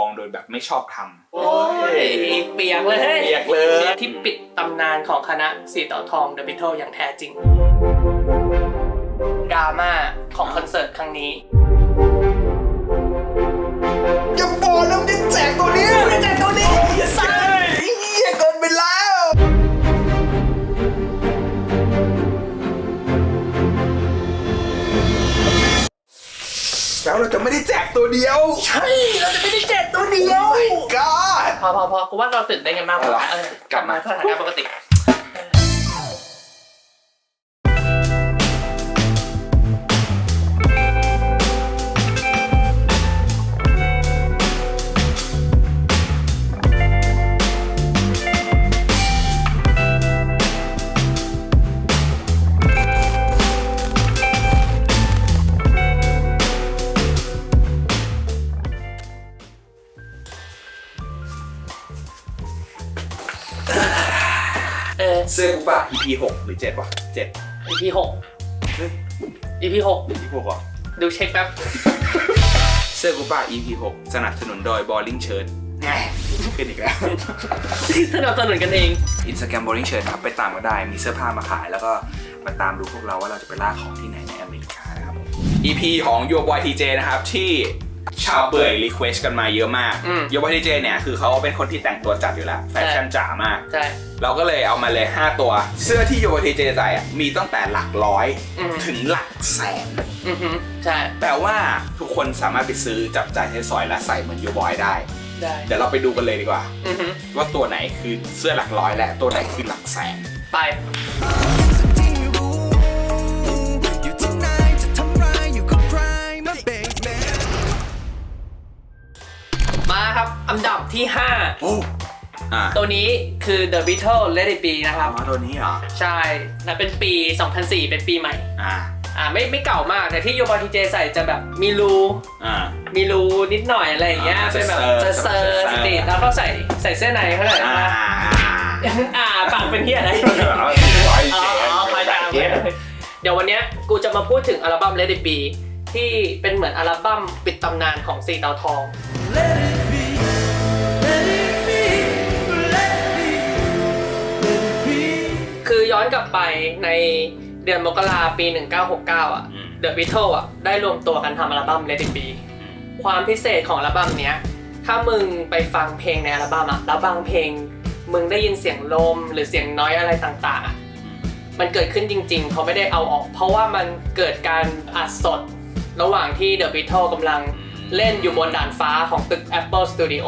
องโดยแบบไม่ชอบทำ โอ้ยเปียกเลยเปียกเลย ที่ปิดตำนานของคณะสีเต่าทองเดอะบิทเทิลอย่างแท้จริงดราม่าของคอนเสิร์ตครั้งนี้ อย่าบอกนะมึงจะแจกตัวนี้จะแจก แล้วเราจะไม่ได้แจกตัวเดียว ใช่เราจะไม่ได้แจกตัวเดียว God พอพอพอกูว่าเราตื่นเต้นกันมากพอเหรอเออกลับมาสถานการณ์ปกติ อเสื้อกูป่ะ EP 6หรือ7วะ7 EP หก เฮ้ย EP หก EP 6เหรอดูเช็คแป๊บ เสื้อกูป่ะ EP 6สนับสนุนโดย Balling Shirt ไงขึ้นอีกแล้ว สนับสนุนกันเอง อินสตาแกรม Balling Shirt ครับ ไปตามก็ได้ มีเสื้อผ้ามาขาย แล้วก็มาตามดูพวกเราว่าเราจะไปล่าของที่ไหนในอเมริกานะครับผม EP ของ Your Boy TJ นะครับที่ ชาวเบยรีเควสกันมาเยอะมากอืม Your Boy TJ เนี่ยคือเขาเป็นคนที่แต่งตัวจัดอยู่แล้วแฟชั่นจ๋ามาก ใช่ เราก็เลยเอามาเลย 5 ตัว เสื้อที่ Your Boy TJ ใส่อะมีตั้งแต่หลักร้อยอืม ถึงหลักแสน อือฮึใช่แต่ว่าทุกคนสามารถไปซื้อจับจ่ายใช้สอยและใส่เหมือน Your Boy ได้ ได้เดี๋ยวเราไปดูกันเลยดีกว่า อือฮึว่าตัวไหนคือเสื้อหลักร้อยและตัวไหนคือหลักแสน ไปอ อันดับที่ โอ้อ่า5 ตัวนี้คือ The Beatles Let It Be นะครับ อ๋อตัวนี้เหรอ ใช่และเป็นปี 2004 เป็นปีใหม่ อ่า อ่าไม่ไม่เก่ามากแต่ที่โยบอทีเจใส่จะแบบมีรู อ่า มีรูนิดหน่อยอะไรอย่างเงี้ย อ่าเป็นแบบเซเซออร์ร์เซเซออร์ร์ สตรีทแล้วก็ใส่ใส่เสื้อในเขาเลยอ่าอ่าปากเป็นที่อะไรร้อยอ๋เจ็ดอพายดาวเดี๋ยววันเนี้ยกูจะมาพูดถึงอัลบั้ม Let It Be ที่เป็นเหมือนอัลบั้มปิดตำนานของสีเตาทองคือ เดือนมกราปี 1969 อะ The Beatles อะ ได้รวมตัวกันทำอัลบั้ม Let It Be ความพิเศษของอัลบั้มเนี้ย ถ้ามึงไปฟังเพลงในอัลบั้มอะแล้วบางเพลง มึงได้ยินเสียงลมหรือเสียงน้อยอะไรต่างๆอะมันเกิดขึ้นจริง ๆ เขาไม่ได้เอาออก เพราะว่ามันเกิดการอัดสด ระหว่างที่ The Beatles กำลังเล่นอยู่บนด่านฟ้าของตึก Apple Studio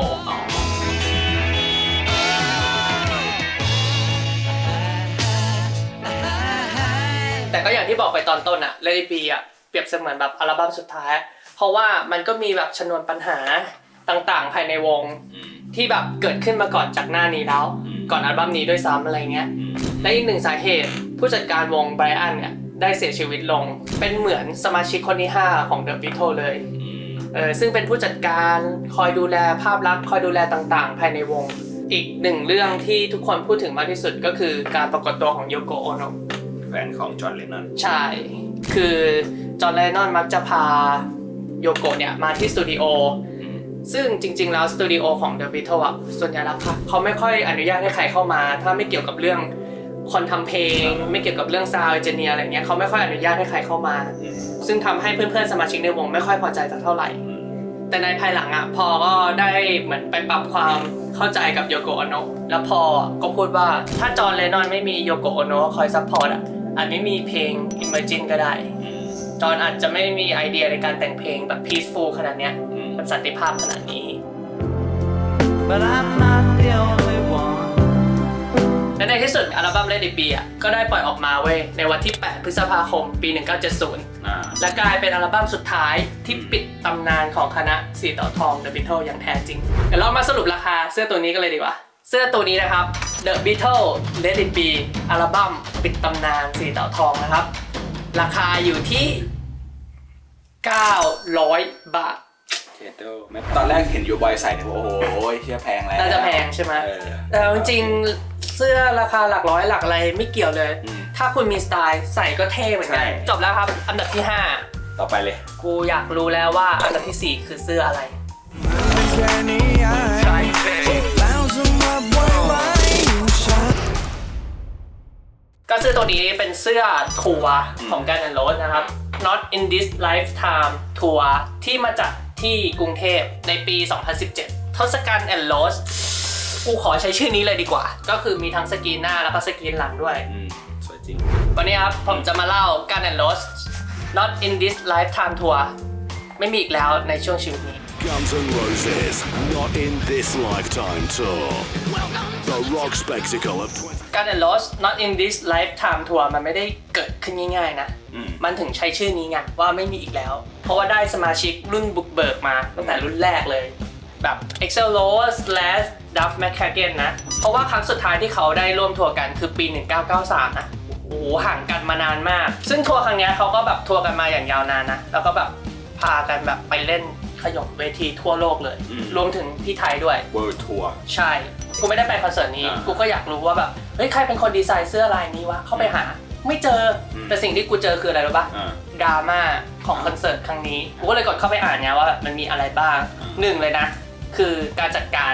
แต่ก็อย่างที่บอกไปตอนต้นอะ Let It Be อะเปรียบเสมือนแบบอัลบั้มสุดท้าย เพราะว่ามันก็มีแบบชนวนปัญหาต่างๆ ภายในวงที่แบบเกิดขึ้นมาก่อนจากหน้านี้แล้วอืมก่อนอัลบั้มนี้ด้วยซ้ำอะไรเงี้ยและอีกหนึ่งสาเหตุผู้จัดการวงไบรอันเนี่ยได้เสียชีวิตลง เป็นเหมือนสมาชิกคนที่ 5 ของ The Beatles เลยเออซึ่งเป็นผู้จัดการคอยดูแลภาพลักษณ์คอยดูแลต่างๆ ภายในวง อีกหนึ่งเรื่องที่ทุกคนพูดถึงมากที่สุดก็คือการปรากฏตัวของโยโกโอโนะแฟนของจอห์นเลนนอน ใช่ คือจอห์นไลนอนมักจะพาโยโกะเนี่ยมาที่สตูดิโอ ซึ่งจริง ๆ แล้วสตูดิโอของ The Beatles อะส่วนใหญ่แล้วค่ะเขาไม่ค่อยอนุญาตให้ใครเข้ามา ถ้าไม่เกี่ยวกับเรื่องคนทำเพลง ไม่เกี่ยวกับเรื่องซาวด์เจเนียอะไรเงี้ยเขาไม่ค่อยอนุญาตให้ใครเข้ามา ซึ่งทำให้เพื่อนๆสมาชิกในวงไม่ค่อยพอใจสักเท่าไหร่ แต่ในภายหลังอะพอก็ได้เหมือนไปปรับความเข้าใจกับโยโกะโอโนะแล้วพอก็พูดว่าถ้าจอห์นเลนนอนไม่มีโยโกะโอโนะคอยซัพพอร์ตอะ อาจไม่มีเพลง Imagine ก็ได้ จอห์นอาจจะไม่มีไอเดียในการแต่งเพลงแบบ peaceful ขนาดเนี้ยแบบสันติภาพขนาดนี้ but I'm not the only one และในที่สุดอัลบั้ม Let It Be อะก็ได้ปล่อยออกมาเว้ยในวันที่ 8 พฤษภาคม ปี 1970อ่าและกลายเป็นอัลบั้มสุดท้ายที่ปิดตำนานของคณะสีเต่าทอง The Beatles อย่างแท้จริง เดี๋ยวเรามาสรุปราคาเสื้อตัวนี้กันเลยดีกว่า เสื้อตัวนี้นะครับ The Beatles Let It Be อัลบั้ม ปิดตำนานสีเต่าทองนะครับ ราคาอยู่ที่ 900 บาท เทโดตอนแรกเห็นยูบอยใส่เนี่ยโอ้โหเชี่ยแพงแล้วน่าจะแพงใช่ไหม เออ แต่เอาจริงๆเสื้อราคาหลักร้อยหลักอะไรไม่เกี่ยวเลย อืมถ้าคุณมีสไตล์ใส่ก็เท่เหมือนกันใช่จบแล้วครับ อันดับที่ ต่อไปเลย 5 กูอยากรู้แล้วว่าอันดับทีสี่ 4 คือเสื้ออะไรไม่แค่นี้ไอ้แล้วสำ ก็เสื้อตัวนี้เป็นเสื้อทัวร์ของการ n อนโรสนะครับ Not in this lifetime ทัวร์ที่มาจัดที่กรุงเทพในปี 2017 ทศกัณฐ์แอนโรสกูขอใช้ชื่อนี้เลยดีกว่า ก็คือมีทั้งสกรีนหน้าแล้วก็สกรีนหลังด้วย อืมสวยจริง วันนี้ครับ ผมจะมาเล่าการ n อนโรส Not in this lifetime ทัวร์ไม่มีอีกแล้วในช่วงชีวิตนี้ Guns N' Roses, not in this lifetime tour. The rock spectacle of 20. การ n อนโรส Not in this lifetime ทัวร์มันไม่ได้เกิดขึ้นง่ายๆนะอืมมันถึงใช้ชื่อนี้ไงว่าไม่มีอีกแล้ว เพราะว่าได้สมาชิกรุ่นบุกเบิกมาตั้งแต่รุ่นแรกเลย แบบ Excel Rose slash Duff McKagan นะ เพราะว่าครั้งสุดท้ายที่เขาได้ร่วมทัวร์กันคือปี 1993 นะโอ้โหห่างกันมานานมาก ซึ่งทัวร์ครั้งเนี้ยเขาก็แบบทัวร์กันมาอย่างยาวนานนะ แล้วก็แบบพากันแบบไปเล่น ขยมเวทีทั่วโลกเลย อืม รวมถึงที่ไทยด้วย World Tour ใช่ กูไม่ได้ไปคอนเสิร์ตนี้ อ่ากูก็อยากรู้ว่าแบบ เฮ้ย ใครเป็นคนดีไซน์เสื้อลายนี้วะ เข้าไปหา ไม่เจออม แต่สิ่งที่กูเจอคืออะไรรู้ปะอ่า ดราม่าของคอนเสิร์ตครั้งนี้ กูก็เลยกดเข้าไปอ่านไงว่าแบบมันมีอะไรบ้างอ่าหนึ่งเลยนะ คือการจัดการ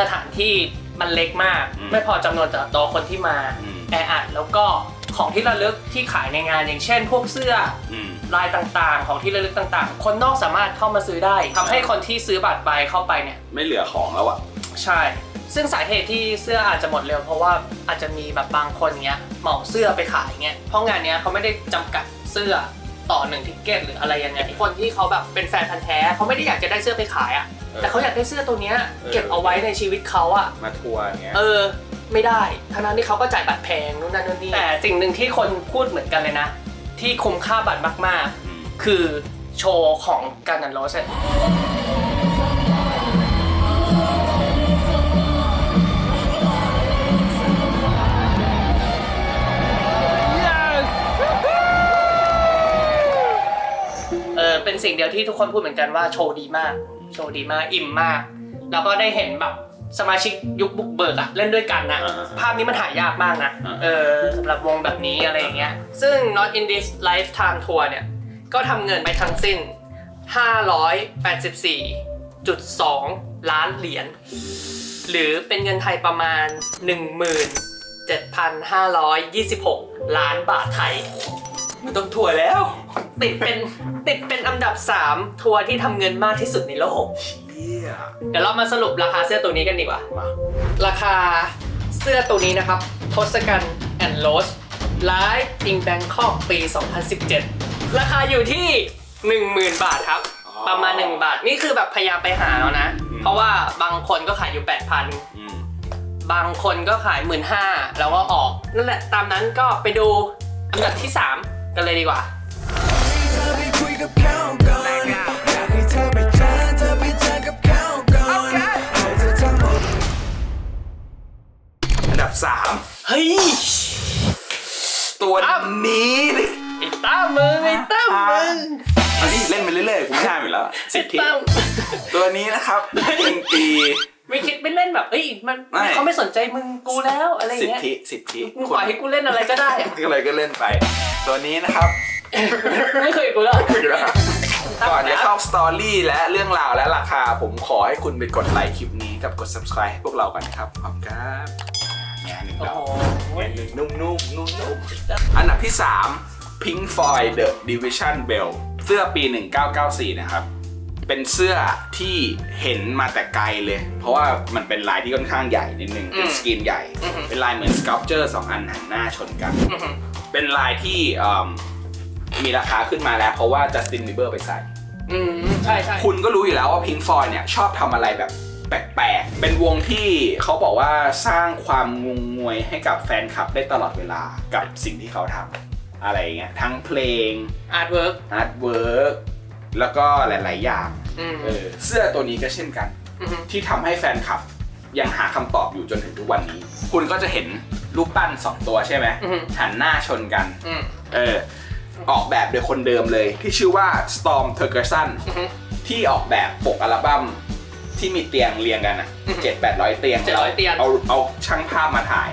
สถานที่มันเล็กมาก อืม ไม่พอจำนวนต่อตัวคนที่มา อืม แออัดแล้วก็ ของที่ระลึกที่ขายในงานอย่างเช่น พวกเสื้ออืม ลายต่างๆ ของที่ระลึกต่างๆ คนนอกสามารถเข้ามาซื้อได้ทำให้คนที่ซื้อบัตรไปเข้าไปเนี่ย ไม่เหลือของแล้วอะ ใช่ ซึ่งสาเหตุที่เสื้ออาจจะหมดเร็วเพราะว่าอาจจะมีแบบบางคนเนี้ยเหมาเสื้อไปขายเงี้ย เพราะงานเนี้ยเขาไม่ได้จำกัดเสื้อต่อหนึ่งทิกเก็ตหรืออะไรยังไง คนที่เขาแบบเป็นแฟนพันธ์แท้เขาไม่ได้อยากจะได้เสื้อไปขายอะเออแต่เขาอยากได้เสื้อตัวเนี้ยเออเก็บเอาไว้ในชีวิตเขาอะมาทัวร์อย่างเงี้ย เออ ไม่ได้ ทั้งนั้นที่เขาก็จ่ายบัตรแพงนู่นนั่นนู่นนี่แต่สิ่งหนึ่งที่คนพูดเหมือนกันเลยนะ ที่คุ้มค่าบัตรมากอืมๆคือโชว์ของการนันโรสเออเป็นสิ่งเดียวที่ทุกคนพูดเหมือนกันว่าโชว์ดีมาก โชว์ดีมากอิ่มมาก แล้วก็ได้เห็นแบบ สมาชิกยุคบุกเบิกอะเล่นด้วยกันนะอ่าภาพนี้มันหายากมากนะอ่าเออสำหรับวงแบบนี้อะไรอย่างเงี้ยซึ่ง Not in this lifetime tour เนี่ย ก็ทำเงินไปทั้งสิ้น 584.2 ล้านเหรียญหรือเป็นเงินไทยประมาณ 17,526 ล้านบาทไทยไม่ต้องทัวร์แล้ว ติดเป็นติดเป็นอันดับ 3 ทัวร์ที่ทำเงินมากที่สุดในโลกเชี่ยเดี๋ยวเรามาสรุปราคาเสื้อตัวนี้กันดีกว่า มาราคาเสื้อตัวนี้นะครับทศกัณฐ์แอนโรสไลฟ์อิงแบงคอกปี 2017 ราคาอยู่ที่ 10,000 บาทครับประมาณ 1 บาท นี่คือแบบพยายามไปหาแล้วนะเพราะว่าบางคนก็ขายอยู่ 8,000 อืมบางคนก็ขาย 1 5ื่นแล้วก็ออก นั่นแหละตามนั้นก็ไปดูอันดับที่ 3 กันเลยดีกว่าเธอไปคุยกับเขา สามเฮ้ย ตัวอ้าวนี้ดิไอ้ตั้มมึงไอ้ตั้มมึงอันนี้เล่นไปเรื่อยๆกูไม่ห้ามอยู่แล้วสิทธิตั้มตัวนี้นะครับเป็นปีไม่คิดไม่เล่นแบบเอ้ยมันไม่เขาไม่สนใจมึงกูแล้วอะไรอสิย่างทเงี้ยธิสิทธิมึงปล่อยให้กูเล่นอะไรก็ได้อะก็เลยก็เล่นไป ตัวนี้นะครับ ไม่เคยกูแล้วก่อนจะเข้าสตอรี่และเรื่องราวและราคา ผมขอให้คุณไปกดไลค์คลิปนี้กับกด subscribe ให้พวกเรากันนะครับขอบคุณครับ งานหนึ่งโอ้ดอกโหงานหนึ่งนุ่มๆนุ่มอันดับที่ 3 Pink Floyd The Division Bell เสื้อปี 1994 นะครับ เป็นเสื้อที่เห็นมาแต่ไกลเลย เพราะว่ามันเป็นลายที่ค่อนข้างใหญ่นิดนึง เป็นสกรีนใหญ่ เป็นลายเหมือนสเกลเจอร์สองอันหันหน้าชนกัน เป็นลายที่มมีราคาขึ้นมาแล้ว เพราะว่าจัสตินบีเบอร์ไปใส่ อืมใช่ใช่คุณก็รู้อยู่แล้วว่าพิงฟอยเนี่ยชอบทำอะไรแบบ แปลกๆ เป็นวงที่เขาบอกว่าสร้างความงงงวยให้กับแฟนคลับได้ตลอดเวลากับสิ่งที่เขาทำอะไรอย่างเงี้ยทั้งเพลงอาร์ตเวิร์กอาร์ตเวิร์กแล้วก็หลาย ๆ อย่างอืมเออเสื้อตัวนี้ก็เช่นกันอือหือที่ทำให้แฟนคลับยังหาคำตอบอยู่จนถึงทุกวันนี้ คุณก็จะเห็นรูปปั้นสองตัวใช่ไหมอือหือหันหน้าชนกันอืมเออออกแบบโดยคนเดิมเลยที่ชื่อว่า Storm t u r g e r s o n อือหือที่ออกแบบปกอัลบั้ม ที่มีเตียงเรียงกันอะอือฮึเจ็ดแปดร้อยเตียง700แล้วเตียง เอาเอาช่างภาพมาถ่าย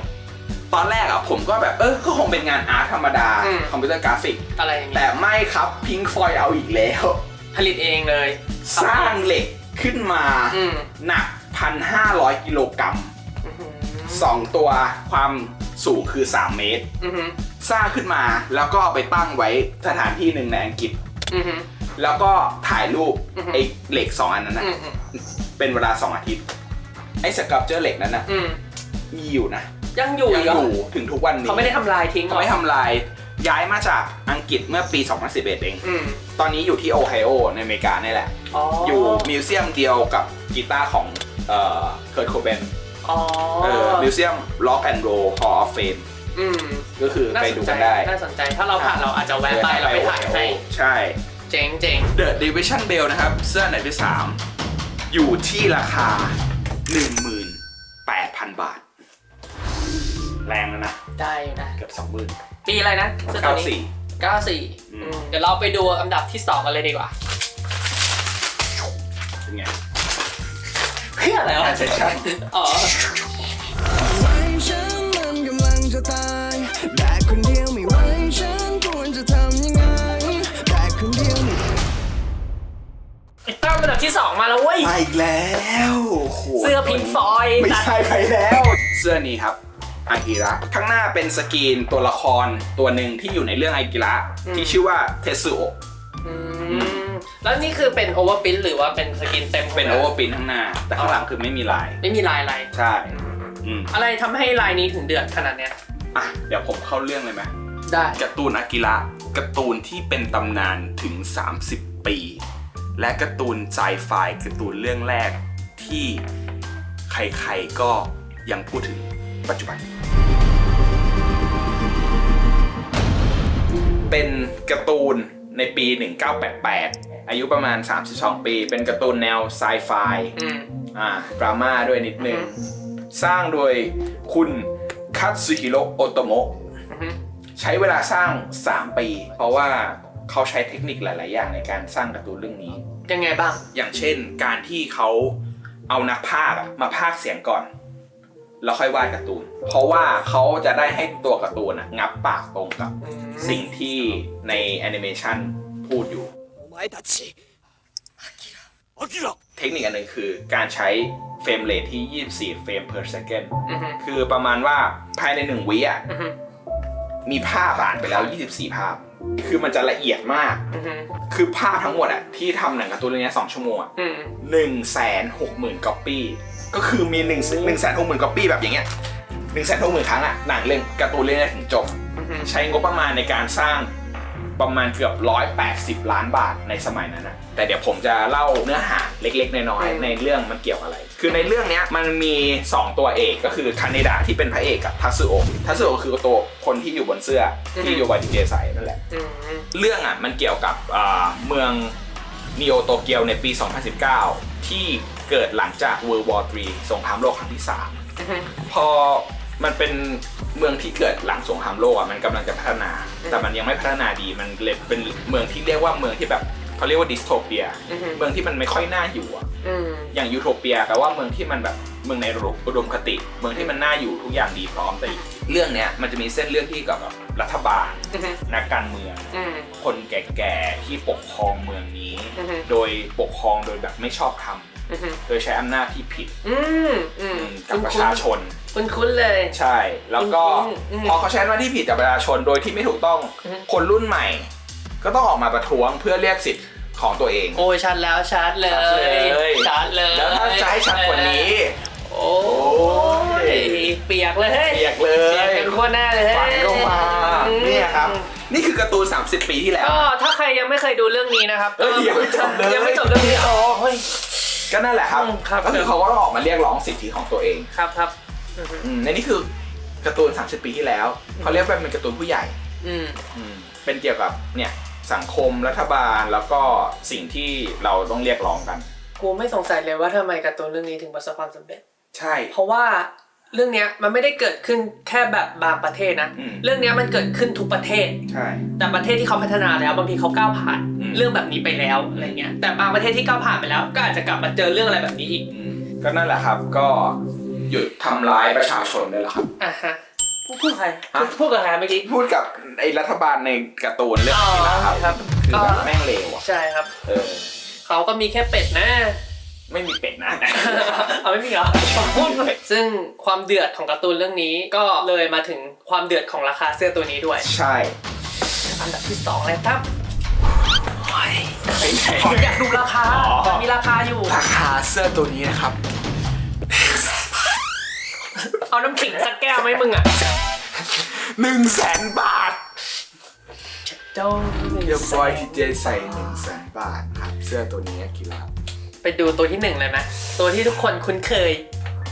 ตอนแรกอะผมก็แบบเออก็คงเป็นงานอาร์ตธรรมดาอืม คอมพิวเตอร์กราฟิก อะไรอย่างแต่เงี้ยไม่ครับพิงฟอยเอาอีกแล้ว ผลิตเองเลยสร้างเหล็กขึ้นมาอืมหนักพันห้าร้อยกิโลกรัมอือหือสองตัวความสูงคือ 3 เมตร อือหือสร้างขึ้นมาแล้วก็เอาไปตั้งไว้สถานที่หนึ่งในอังกฤษ อือหือ แล้วก็ถ่ายรูปอือฮึ ไอ้เหล็กสองอันนั้นนะอืมอืม เป็นเวลา 2 อาทิตย์ ไอ้สกับเจอร์เหล็กนั้นนะอืมมีอยู่นะยังอยู่ยัอีกเหรออยู่ถึงทุกวันนี้เขาไม่ได้ทำลายทิ้งหรเขาอไม่ทำลายย้ายมาจากอังกฤษเมื่อปี 2011 เอง อืมตอนนี้อยู่ที่โอไฮโอในอเมริกานี่แหละ อ๋อออยู่มิวเซียมเดียวกับกีตาร์ของเอ่อเคิร์ตโคเบนอ๋อเออมิวเซียมล็อกแอนด์โรฮอลล์ออฟเฟมอืมก็คือน่าไปสดูนใจกันได้น่าสนใจถ้าเราผ่านเราอาจจะแวะไปแล้วไปถ่ายให้ ใช่ เจ๋งเจ๋ง The Division Bell นะครับ เสื้อไหนที่3 อยู่ที่ราคา 18,000 บาท แรงแล้วนะ ได้อยู่นะ เกือบ20,000ปีอะไรนะเสื้อตัวนี้94 94อืม อืมเดี๋ยวเราไปดูอันดับที่2กันเลยดีกว่าเป็นไงเพื่ออะไรวะ ใช่ใช่อ๋อ ดับที่ 2 มาแล้วเว้ย มาอีกแล้วโโหเสื้อพิงฟอยไม่ใช่ไปแล้ว เสื้อนี้ครับอากิระข้างหน้าเป็นสกรีนตัวละครตัวหนึ่งที่อยู่ในเรื่องอากิระที่ชื่อว่าเทสึโอะอืมแล้วนี่คือเป็นโอเวอร์พินหรือว่าเป็นสกินเต็มเป็นโอเวอร์ปินข้างหน้า แต่ข้างหลังคือไม่มีลาย ไม่มีลายอะไร ใช่อืมอะไรทำให้ลายนี้ถึงเดือดขนาดเนี้ย อะเดี๋ยวผมเข้าเรื่องเลยไหมได้ การ์ตูนอากิระการ์ตูนที่เป็นตำนานถึง 30 ปี และการ์ตูนไซไฟการ์ตูนเรื่องแรกที่ใครๆก็ยังพูดถึงปัจจุบัน เป็นการ์ตูนในปี 1988 อายุประมาณ 32 ปี เป็นการ์ตูนแนวไซไฟอืมอ่าดราม่าด้วยนิดนึงอือฮึสร้างโดยคุณคัตสึฮิโร่โอโตโมะอือฮึใช้เวลาสร้าง 3 ปี เพราะว่าเขาใช้เทคนิคหลาย ๆ อย่างในการสร้างการ์ตูนเรื่องนี้ ยังไงบ้าง อย่างเช่นการที่เขาเอานักพาคมาพากเสียงก่อน แล้วค่อยวาดการ์ตูน เพราะว่าเขาจะได้ให้ตัวการ์ตูนอะงับปากตรงกับสิ่งที่ในแอนิเมชันพูดอยู่ เทคนิคอันหนึ่งคือการใช้เฟรมเรทที่ 24 เฟรม per second คือประมาณว่าภายในหนึ่งวิอะมีภาพผ่านไปแล้ว 24 ภาพ คือมันจะละเอียดมาก อือฮึคือภาพทั้งหมดอะที่ทำหนังการ์ตูนเรื่องนี้สองชั่วโมงอะอืม หนึ่งแสนหกหมื่นก๊อปปี้ก็คือมีหนึ่งหนึ่งแสนหกหมื่นก๊อปปี้แบบอย่างเงี้ยหนึ่งแสนหกหมื่นครั้งอะหนังเรื่องการ์ตูนเรื่องนี้ถึงจบ อือฮึ ใช้งบประมาณในการสร้าง ประมาณเกือบ 180 ล้านบาทในสมัยนั้นนะแต่เดี๋ยวผมจะเล่าเนื้อหาเล็กๆน้อยๆในเรื่องมันเกี่ยวอะไร คือในเรื่องเนี้ยมันมี 2 ตัวเอกก็คือคาเนดะที่เป็นพระเอกกับทัสึโอะทัสึโอะคือตัวคนที่อยู่บนเสื้อที่โยบายดีเจใส่นั่นแหละอืมเรื่องอะมันเกี่ยวกับอ่าเมืองนิโอโตเกียวในปี 2019 ที่เกิดหลังจาก World War III สงครามโลกครั้งที่3อือฮึพอ มันเป็นเมืองที่เกิดหลังสงครามโลกอะมันกำลังจะพัฒนา แต่มันยังไม่พัฒนาดีมันเลยเป็นเมืองที่เรียกว่าเมืองที่แบบเขาเรียกว่าดิสโทเปียอือฮึเมืองที่มันไม่ค่อยน่าอยู่อะอืมอย่างยูโทเปียแปลว่าเมืองที่มันแบบเมืองในอุดมคติ เมืองที่มันน่าอยู่ทุกอย่างดีพร้อมแต่เรื่องเนี้ยมันจะมีเส้นเรื่องที่เกี่ยวกับรัฐบาลอือฮึนักการเมืองอืมคนแก่ๆที่ปกครองเมืองนี้อือฮึโดยปกครองโดยแบบไม่ชอบธรรมอือฮึโดยใช้อำนาจที่ผิดอืมอืมกับประชาชน คุ้นคุ้นๆเลย ใช่ แล้วก็อืมอืมพอเขาใช้อำนาจที่ผิดกับประชาชนโดยที่ไม่ถูกต้อง อืม คนรุ่นใหม่ ก็ต้องออกมาประท้วงเพื่อเรียกสิทธิ์ของตัวเอง โอ้ยชัดแล้วชัดเลชัดเลยยชัดเลยแล้วถ้าจะให้ชัดกว่านี้ โอ้ยเปียกเลยเรียกเลเปียกยกันขั้วหน้าเลยฟันก็มาอืม เนี่ยครับ นี่คือการ์ตูน 30 ปีที่แล้ว ก็ถ้าใครยังไม่เคยดูเรื่องนี้นะครับเอ้ยยังไม่จบเลย ยังไม่จบเรื่องนี้อ๋อเฮ้ย ก็นั่นแหละครับ อืมครับ ก็คือเขาก็ต้องออกมาเรียกร้องสิทธิของตัวเอง ครับครับ อืมอืมในนี่คือการ์ตูน 30 ปีที่แล้วเขาเรียกว่าเป็นการ์ตูนผู้ใหญ่อืมอืมเป็นเกี่ยวกับเนี่ยสังคมรัฐบาลแล้วก็สิ่งที่เราต้องเรียกร้องกัน กูไม่สงสัยเลยว่าทำไมการ์ตูนเรื่องนี้ถึงประสบความสำเร็จ ใช่ เพราะว่าเรื่องเนี้ยมันไม่ได้เกิดขึ้นแค่แบบบางประเทศนะ อืม เรื่องเนี้ยมันเกิดขึ้นทุกประเทศ ใช่ แต่ประเทศที่เขาพัฒนาแล้วบางทีเขาก้าวผ่านอืม เรื่องแบบนี้ไปแล้วอะไรเงี้ยแต่บางประเทศที่ก้าวผ่านไปแล้ว ก็อาจจะกลับมาเจอเรื่องอะไรแบบนี้อีก อืมก็นั่นแหละครับก็ หยุดทำร้ายประชาชนได้แล้วครับ อะฮะพูดพูดใครฮะ พูดกับใครเมื่อกี้ พูดกับไอ้รัฐบาลในการ์ตูนเรื่องนี้นะครับครับคือแบบก็แม่งเลวอะใช่ครับ เออ เขาก็มีแค่เป็ดนะ ไม่มีเป็ดนะ เอาไม่มีเหรอพูดเลยซึ่งความเดือดของการ์ตูนเรื่องนี้ก็เลยมาถึงความเดือดของราคาเสื้อตัวนี้ด้วย ใช่อันดับที่สองเลยครับเป็นไงผมอยากดูราคาอ๋อ มันมีราคาอยู่ ราคาเสื้อตัวนี้นะครับ เอาน้ำขิงสักแก้วไหมมึงอะหนึ่งแสนบาทเจ้าเดี๋ยวบอยทีเจใส่หนึ่งแสนบาทครับเสื้อตัวนี้กี่บาทไปดูตัวที่หนึ่งเลยไหมตัวที่ทุกคนคุ้นเคย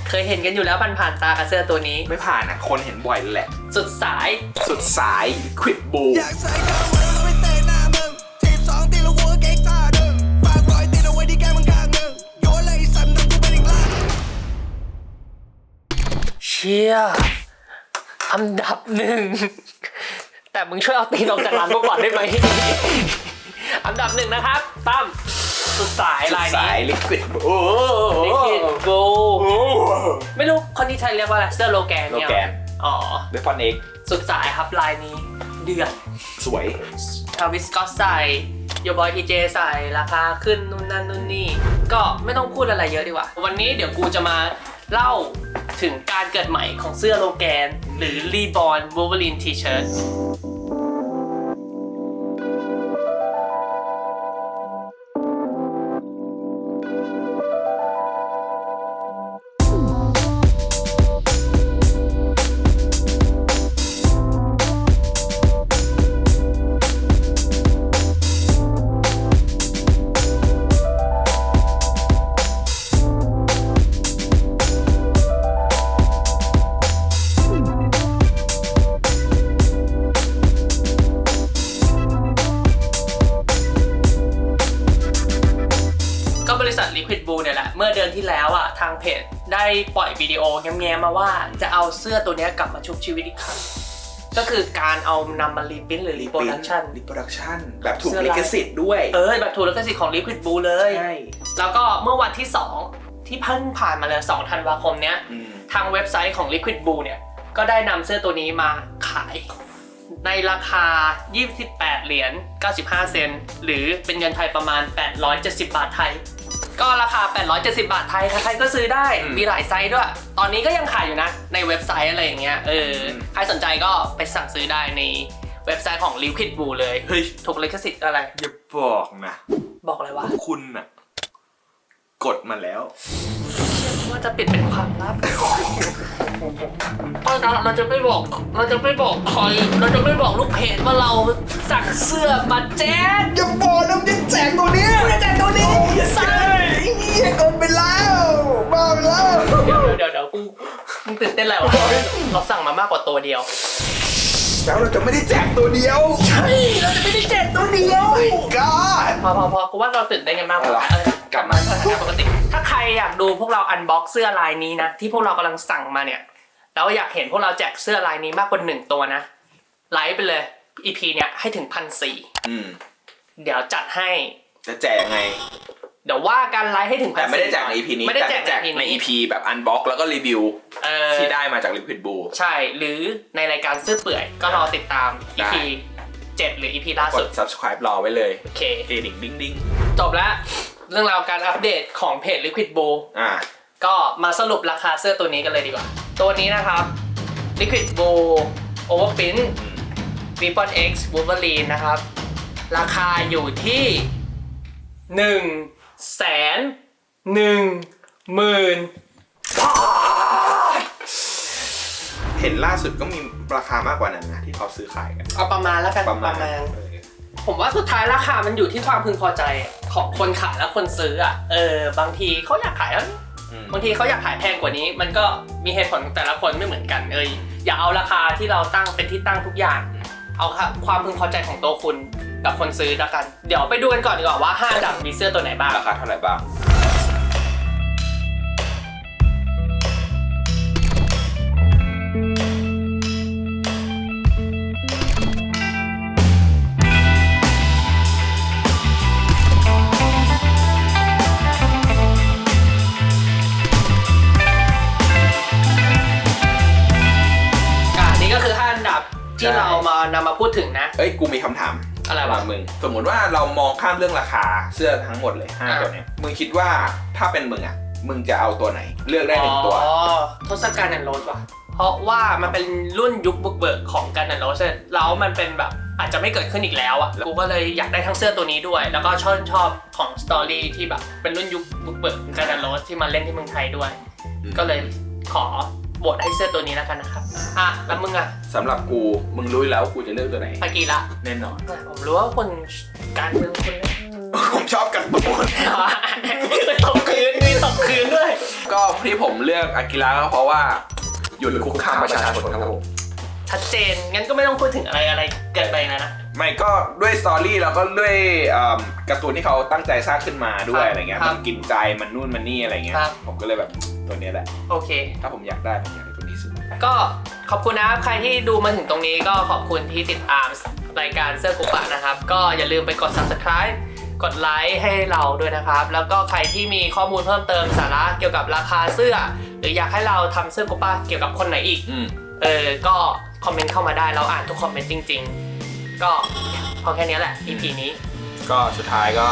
เคยเห็นกันอยู่แล้วผ่านๆตากับเสื้อตัวนี้ ไม่ผ่านอะ คนเห็นบ่อยแหละ สุดสาย สุดสายควิดบูอยากใส่ ชี่ยอันดับหนึ่ง แต่มึงช่วยเอาตีนออกจากร้านพวกก่อนได้ไหม อันดับหนึ่งนะครับตั้มสุดสายสุดลายสานี้ยลิควิดบูลิคิดโกไม่รู้คนที่ไทยเรียกว่าอะไรเสื้อโลแกนโลเนี่ยแกนอ๋อเบฟอนเอ็กสุดสายครับลายนี้ เดือดสวยทาวิสก็ใส่โยบอยทีเจใส่ราคาขึ้นนู่นนั่นนู่นนี่ ก็ไม่ต้องพูดอะไรเยอะดีกว่า วันนี้เดี๋ยวกูจะมา เล่าถึงการเกิดใหม่ของเสื้อโลแกน หรือรีบอ r วู l v e r i n e T-shirt โอแง้มๆมาว่าจะเอาเสื้อตัวเนี้ยกลับมาชุบชีวิตอีกครั้งก็คือการเอานำมารีพิ้นหรือรีโปรดักชันรีโปรดักชันแบบถูกเสื้อลายลิขสิทธิ์ด้วย เออแบบถูกลิขสิทธิ์ของ Liquid Blue เลย ใช่ แล้วก็เมื่อวันที่ 2 ที่เพิ่งผ่านมาเลย2ธันวาคมเนี้ย อืมทางเว็บไซต์ของ Liquid Blue เนี่ย ก็ได้นำเสื้อตัวนี้มาขาย ในราคา 28 เหรียญ 95 เซนต์หรือเป็นเงินไทยประมาณ 870 บาทไทย ก็ราคา 870 บาทไทยใครๆก็ซื้อได้ อืมมีหลายไซส์ด้วย ตอนนี้ก็ยังขายอยู่นะ ในเว็บไซต์อะไรอย่างเงี้ย เออ ม ใครสนใจก็ไปสั่งซื้อได้ในเว็บไซต์ของ Liquid Blue เลย เฮ้ยถูกลิขสิทธิ์อะไร อย่าบอกนะ บอกอะไรวะ คุณน่ะ กดมาแล้ว ว่าจะปิดเป็นความลับเพราะเราเราจะไม่บอก เราจะไม่บอกใครเราจะไม่บอกลูกเพจว่าเราสั่งเสื้อมาแจกอย่าบอกนะจะแจกตัวนี้จะแจกตัวนี้ใช่เหี้ยกดไปแล้วบ้าไปแล้ว เดี๋ยวเดี๋ยวเดี๋ยวกูมึงตื่นเต้นอะไรวะเราสั่งมามากกว่าตัวเดียว แล้วเราจะไม่ได้แจกตัวเดียว ใช่เราจะไม่ได้แจกตัวเดียว God พอพอพอกูว่าเราตื่นเต้นกันมากกว่าเอาล่ะเอกลับมาสถานะปกติ ถ้าใครอยากดูพวกเราอันบ็อกเสื้อลายนี้นะ ที่พวกเรากำลังสั่งมาเนี่ย แล้วอยากเห็นพวกเราแจกเสื้อลายนี้มากกว่าหนึ่งตัวนะ ไลฟ์ไปเลย EP เนี่ยให้ถึงพันสี่อืม เดี๋ยวจัดให้ จะแจกยังไง เดี๋ยวว่ากันไลฟ์ให้ถึงพันแต่ไม่ได้แจกใน EP นี้ไม่ได้แต่แจกแจกใน ใน EP นี้ EP แบบอันบ็อกแล้วก็รีวิวเออ ที่ได้มาจาก Liquid Blue ใช่ หรือในรายการซื้อเปื่อยก็รอติดตาม ได้ EP 7 หรือ EP ล่ากสุดด subscribe รอไว้เลยโอเค เดดิ่งดิ้งดิ้งจบแล้ว เรื่องราวการอัปเดตของเพจ Liquid Bow อ่า ก็มาสรุปราคาเสื้อตัวนี้กันเลยดีกว่า ตัวนี้นะครับ Liquid Bow Overprint Weapon X Wolverine นะครับ ราคาอยู่ที่1 แสนหนึ่งหมื่นเห็นล่าสุดก็มีราคามากกว่านั้นนะที่เขาซื้อขายกัน เอาประมาณแล้วกันประมาณประมาณ เออผมว่าสุดท้ายราคามันอยู่ที่ความพึงพอใจของคนขายและคนซื้ออะเออบางทีเขาอยากขายแล้ว อืมบางทีเขาอยากขายแพงกว่านี้ มันก็มีเหตุผลของแต่ละคนไม่เหมือนกันเอยอย่าเอาราคาที่เราตั้งเป็นที่ตั้งทุกอย่าง เอาค่ะความพึงพอใจของตัวคุณ กับคนซื้อแล้วกัน เดี๋ยวไปดูกันก่อนดีกว่าว่าห้าอันดับมีเสื้อตัวไหนบ้าง ราคาเท่าไหร่บ้าง อ่านี่ก็คือห้าอันดับที่ใช่ เรามานำมาพูดถึงนะ เอ้ย กูมีคำถาม อะไรวะว่ามึง สมมุติว่าเรามองข้ามเรื่องราคาเสื้อทั้งหมดเลยห้าอะตัวเนี้ยมึงคิดว่าถ้าเป็นมึงอะ มึงจะเอาตัวไหน เลือกได้หนึ่งตัวอ๋อทศกัณฐ์แอนด์โรสว่ะเพราะว่ามันเป็นรุ่นยุคบุกเบิกของกันแอนด์โรสแล้วมันเป็นแบบอาจจะไม่เกิดขึ้นอีกแล้วอะกูก็เลยอยากได้ทั้งเสื้อตัวนี้ด้วย แล้วก็ชอบชอบของสตอรี่ที่แบบเป็นรุ่นยุคบุกเบิกกันแอนด์โรสที่มาเล่นที่เมืองไทยด้วยอืมก็เลยขอ โหวตให้เสื้อตัวนี้แล้วกันนะครับ อะ แล้วมึงอะสำหรับกูมึงรู้อยู่แล้วว่ากูจะเลือกตัวไหน ปากีละแน่นอนผมรู้ว่าคนการเมืองคนนี้ ผมชอบการ์ตูนตกคืนมีตกคืนด้วย ก็ที่ผมเลือกอากิระก็เพราะว่า หยุดคุกคามประชาชนครับผม ชัดเจน งั้นก็ไม่ต้องพูดถึงอะไรอะไรเกินไปนะนะ ไม่ก็ด้วยสตอรี่แล้วก็ด้วยเอิ่มการ์ตูนที่เขาตั้งใจสร้างขึ้นมาด้วยครับอะไรเงี้ยครับมันกินใจมันนู่นมันนี่อะไรเงี้ยครับ ผมก็เลยแบบตัวเนี้ยแหละ โอเค ถ้าผมอยากได้ผมอยากได้ตัวนี้สุด ก็ขอบคุณนะครับ ใครที่ดูมาถึงตรงนี้ก็ขอบคุณที่ติดตามรายการเสื้อกุปะนะครับ ก็อย่าลืมไปกด subscribe กดไลค์ให้เราด้วยนะครับ แล้วก็ใครที่มีข้อมูลเพิ่มเติมสาระเกี่ยวกับราคาเสื้อ หรืออยากให้เราทำเสื้อกุปะเกี่ยวกับคนไหนอีก อืม เออ ก็คอมเมนต์เข้ามาได้เราอ่านทุกคอมเมนต์จริงๆ ก็พอแค่นี้แหละ EP นี้ ก็สุดท้ายก็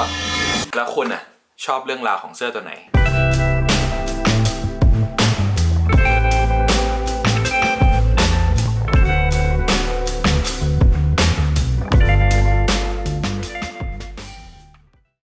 แล้วคุณอะ ชอบเรื่องราวของเสื้อตัวไหน